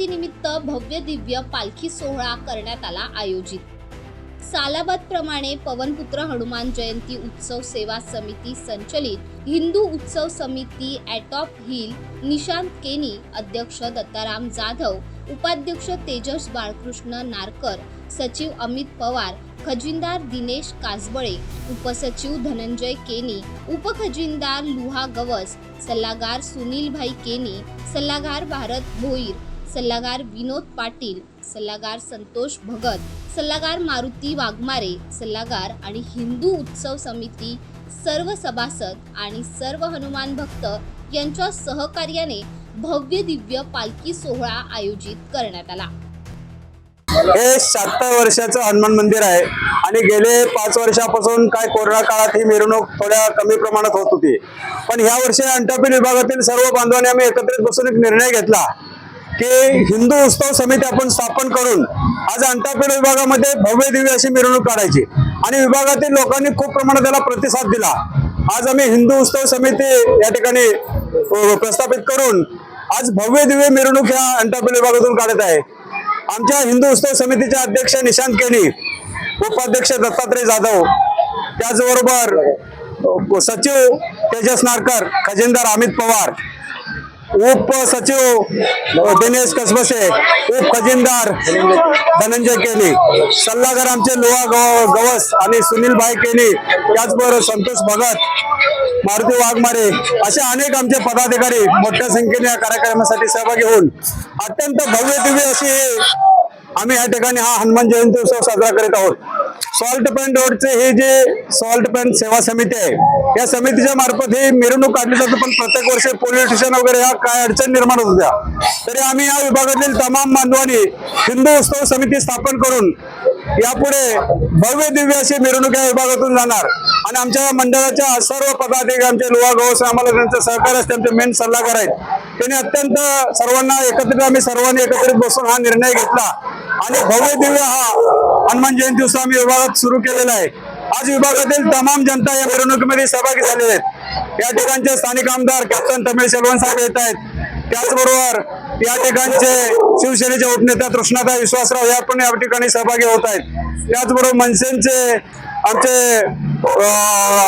जयंतीनिमित्त भव्य दिव्य पालखी सोहळा करण्यात आला आयोजित. सालाबाद प्रमाणे पवनपुत्र हनुमान जयंती उत्सव सेवा समिती संचलित हिंदू उत्सव समिती ॲटॉप हिल निशांत केनी अध्यक्ष दत्ताराम जाधव उपाध्यक्ष तेजस बाळकृष्ण नारकर सचिव अमित पवार खजिनदार दिनेश कासबळे उपसचिव धनंजय केनी उपखजिनदार लुहा गवस सल्लागार सुनीलभाई केनी सल्लागार भारत भोईर सल्लागार विनोद पाटील सल्लागार संतोष भगत सल्लागार मारुती वाघमारे सल्लागार आणि हिंदू उत्सव समिती सर्व सभासद आणि सर्व हनुमान भक्त यांच्या सहकार्याने भव्य दिव्य पालखी सोहळा आयोजित करण्यात आला. हे शहात्तर वर्षाचं हनुमान मंदिर आहे आणि गेले पाच वर्षापासून काय कोरोना काळात ही मिरवणूक थोड्या कमी प्रमाणात होत होती. पण ह्या वर्षी अंटापील विभागातील सर्व बांधवांनी आम्ही एकत्रित बसून एक निर्णय घेतला. की हिंदू उत्सव समिती आपण स्थापन करून आज अंतापेड विभागामध्ये भव्य दिव्य अशी मिरवणूक काढायची. आणि विभागातील लोकांनी खूप प्रमाणात त्याला प्रतिसाद दिला. आज आम्ही हिंदू उत्सव समिती या ठिकाणी प्रस्थापित करून आज भव्य दिव्य मिरवणूक ह्या अंतापेड विभागातून काढत आहे. आमच्या हिंदू उत्सव समितीचे अध्यक्ष निशांत केनी उपाध्यक्ष दत्तात्रय जाधव त्याचबरोबर सचिव तेजस नारकर खजिनदार अमित पवार उप सचिव दिनेश कसबसे उप खजिनदार धनंजय केनी सल्लागार आमचे लोहा गवस आणि सुनील भाई केनी त्याचबरोबर संतोष भगत मारुती वाघमारे असे अनेक आमचे पदाधिकारी मोठ्या संख्येने या कार्यक्रमासाठी सहभागी होऊन अत्यंत भव्य दिव्य अशी आम्ही या ठिकाणी हा हनुमान जयंती उत्सव साजरा करीत आहोत. सॉल्ट पॅन रोडचे हे जे सॉल्ट पॅन सेवा समिती आहे या समितीच्या मार्फत हे मिरवणूक काढली जाते पण प्रत्येक वर्षी पोलीस स्टेशन वगैरे ह्या काय अडचण निर्माण होत होत्या. तरी आम्ही या विभागातील तमाम बांधवांनी हिंदू उत्सव समिती स्थापन करून यापुढे भव्य दिव्य अशी मिरवणूक या विभागातून जाणार. आणि आमच्या मंडळाच्या सर्व पदाधिकारी आमचे लोहा गवस आम्हाला त्यांचं सहकार्य असते आमचे मेन सल्लागार आहेत. त्यांनी अत्यंत सर्वांना एकत्रित आम्ही सर्वांनी एकत्रित बसून हा निर्णय घेतला. आणि भव्य दिव्य हा हनुमान जयंती उत्सव आम्ही विभागात सुरू केलेला आहे. आज विभागातील तमाम जनता या मिरवणुकीमध्ये सहभागी झालेले आहेत. या ठिकाणचे स्थानिक आमदार कॅप्टन तमिळ सेलवन साहेब येत आहेत. त्याचबरोबर या ठिकाणचे शिवसेनेचे उपनेता कृष्णाताई विश्वासराव या पण या ठिकाणी सहभागी होत आहेत. त्याचबरोबर मनसेचे आमचे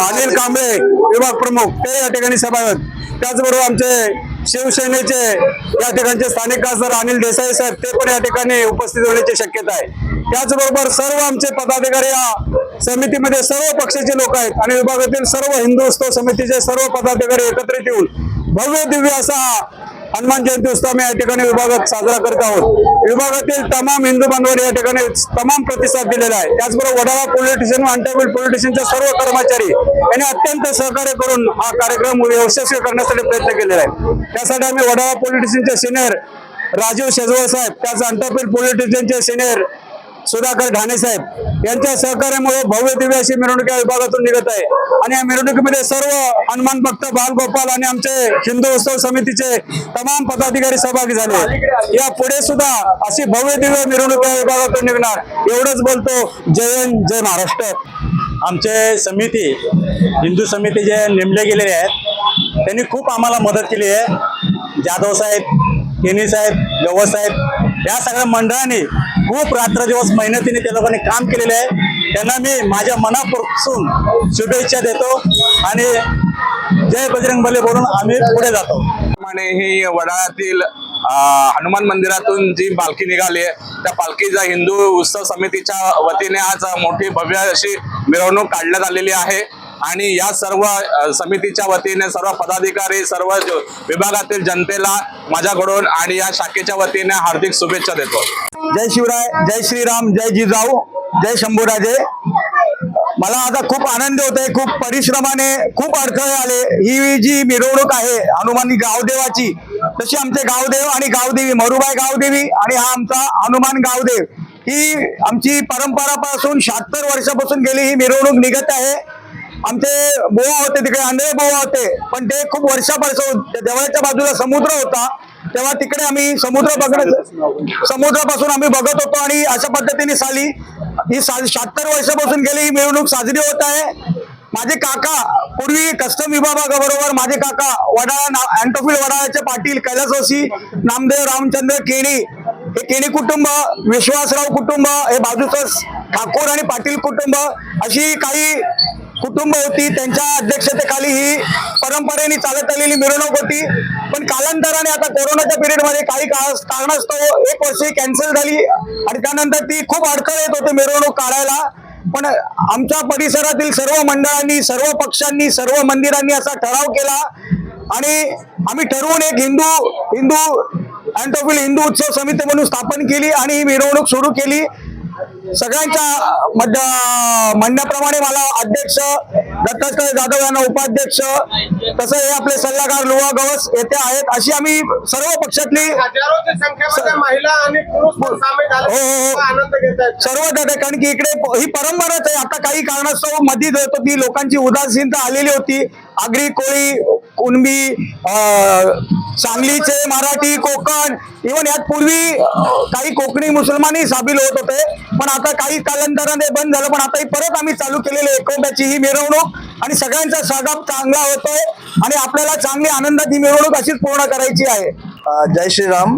अनिल कांबळे विभाग प्रमुख ते या ठिकाणी सहभागी आहेत त्याचबरोबर आमचे शिवसेनेचे या ठिकाणचे स्थानिक खासदार अनिल देसाई साहेब ते पण या ठिकाणी उपस्थित होण्याची शक्यता आहे. त्याचबरोबर सर्व आमचे पदाधिकारी या समितीमध्ये सर्व पक्षाचे लोक आहेत आणि विभागातील सर्व हिंदू समितीचे सर्व पदाधिकारी एकत्रित येऊन भव्य दिव्य असा हनुमान जयंती उत्सव आम्ही या ठिकाणी विभागात साजरा करत आहोत. विभागातील तमाम हिंदू बांधवांनी या ठिकाणी तमाम प्रतिसाद दिलेला आहे. त्याचबरोबर Wadala police station Antop Hill police स्टेशनच्या सर्व कर्मचारी यांनी अत्यंत सहकार्य करून हा कार्यक्रम यशस्वी करण्यासाठी प्रयत्न केलेला आहे. त्यासाठी आम्ही वडाळा पोलीस स्टेशनचे सिनियर राजीव शेजवळ साहेब त्याच अंटापिल पोलीस स्टेशनचे सिनियर सुधाकर ढाणे साहेब यांच्या सहकार्यामुळे भव्य दिव्य अशी मिरवणूक या विभागातून निघत आहे. आणि या मिरवणुकीमध्ये सर्व हनुमान भक्त बालगोपाल आणि आमचे हिंदू उत्सव समितीचे तमाम पदाधिकारी सहभागी झाले. या पुढे सुद्धा अशी भव्य दिव्य मिरवणूक या विभागातून निघणार एवढंच बोलतो. जय हिंद, जय महाराष्ट्र. आमचे समिती हिंदू समिती जे नेमले गेलेले आहेत त्यांनी खूप आम्हाला मदत केली आहे. जाधव साहेब केनी साहेब गवत साहेब या सगळ्या मंडळांनी खूप रात्र दिवस मेहनतीने त्या लोकांनी काम केलेले आहे. त्यांना मी माझ्या मनापासून शुभेच्छा देतो आणि जय बजरंग बले बोलून आम्ही पुढे जातो. प्रमाणे ही वडाळ्यातील हनुमान मंदिरातून जी पालखी निघाली आहे त्या पालखीचा हिंदू उत्सव समितीच्या वतीने आज मोठी भव्य अशी मिरवणूक काढण्यात आलेली आहे. आणि या सर्व समितीच्या वतीने सर्व पदाधिकारी सर्व विभागातील जनतेला माझ्याकडून आणि या शाखेच्या वतीने हार्दिक शुभेच्छा देतो. जय शिवराय जय श्रीराम जय जिजाऊ जय शंभूराजे. मला आता खूप आनंद होत आहे खूप परिश्रमाने खूप अडथळे आले. ही जी मिरवणूक आहे हनुमान गावदेवाची तशी आमचे गावदेव आणि गावदेवी मरुबाई गावदेवी आणि हा आमचा हनुमान गावदेव ही आमची परंपरापासून शहात्तर वर्षापासून गेली ही मिरवणूक निघत आहे. आमचे बोवा होते तिकडे आंधळे बोवा होते. पण ते खूप वर्षापासून देवळाच्या बाजूला समुद्र होता. तेव्हा तिकडे आम्ही समुद्र बघत समुद्रापासून आम्ही बघत होतो आणि अशा पद्धतीने साली ही सा शहात्तर वर्षापासून गेली ही मिरवणूक साजरी होत आहे. माझे काका पूर्वी कस्टम विभागाबरोबर माझे काका वडाळा अँटोफिल वडाळाचे पाटील कैलासवासी नामदेव रामचंद्र केणी हे केणी कुटुंब विश्वासराव कुटुंब हे बाजूचं ठाकूर आणि पाटील कुटुंब अशी काही कुटुंब होती त्यांच्या अध्यक्षतेखाली ही परंपरेने चालत आलेली मिरवणूक होती. पण कालांतराने आता कोरोनाच्या पिरियडमध्ये काही काळ कारणास्तव एक वर्ष कॅन्सल झाली आणि त्यानंतर ती खूप अडचण येत होती मिरवणूक काढायला. पण आमच्या परिसरातील सर्व मंडळांनी सर्व पक्षांनी सर्व मंदिरांनी असा ठराव केला. आणि आम्ही ठरवून एक हिंदू हिंदू अँटोफिल हिंदू उत्सव समिती म्हणून स्थापन केली आणि ही मिरवणूक सुरू केली. सगळ्यांच्या मध्य म्हणण्याप्रमाणे मला अध्यक्ष दत्तात्रय जाधव यांना उपाध्यक्ष तसं हे आपले सल्लागार लुवा गवस येथे आहेत. अशी आम्ही सर्व पक्षातली हो, हो, हो. सर्व कारण की इकडे ही परंपराच आहे. आता काही कारणास्तवमध्ये जो होतो ती लोकांची उदासीनता आलेली होती. आगरी कोळी कुणबी सांगलीचे मराठी कोकण इव्हन यात पूर्वी काही कोकणी मुसलमानही सामील होत होते. पण आता काही कालांतराने बंद झालं. पण आता ही परत आम्ही चालू केलेली एकोप्याची ही मिरवणूक आणि सगळ्यांचा स्वागत चांगला होतोय. आणि आपल्याला चांगली आनंदाची मिरवणूक अशीच पूर्ण करायची आहे. जय श्रीराम.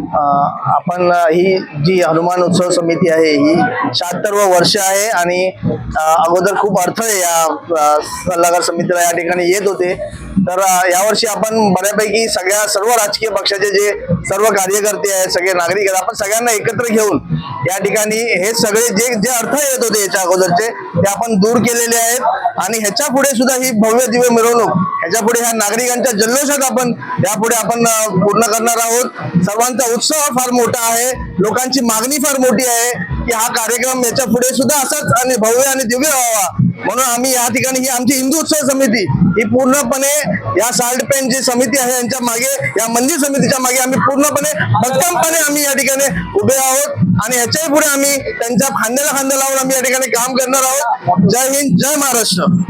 आपण ही जी हनुमान उत्सव समिती आहे ही शहात्तरव वर्ष आहे आणि अगोदर खूप अडथळे या सल्लागार समितीला या ठिकाणी येत होते. तर यावर्षी आपण बऱ्यापैकी सगळ्या सर्व राजकीय पक्षाचे जे सर्व कार्यकर्ते आहेत सगळे नागरिक आहेत आपण सगळ्यांना एकत्र घेऊन या ठिकाणी हे सगळे जे जे अर्थ येत होते याच्या अगोदरचे ते आपण दूर केलेले आहेत. आणि ह्याच्या पुढे सुद्धा ही भव्य दिव्य मिरवणूक ह्याच्या पुढे ह्या नागरिकांच्या जल्लोषात आपण यापुढे आपण पूर्ण करणार आहोत. सर्वांचा उत्साह फार मोठा आहे. लोकांची मागणी फार मोठी आहे की हा कार्यक्रम याच्यापुढे सुद्धा असाच आणि भव्य आणि दिव्य व्हावा. म्हणून आम्ही या ठिकाणी ही आमची हिंदू उत्सव समिती ही पूर्णपणे या साल्ट पेन जी समिती आहे यांच्या मागे या मंदिर समितीच्या मागे आम्ही पूर्णपणे भक्कमपणे आम्ही या ठिकाणी उभे आहोत. आणि ह्याच्याही पुढे आम्ही त्यांच्या खांद्याला खांदा लावून आम्ही या ठिकाणी काम करणार आहोत. जय हिंद जय महाराष्ट्र.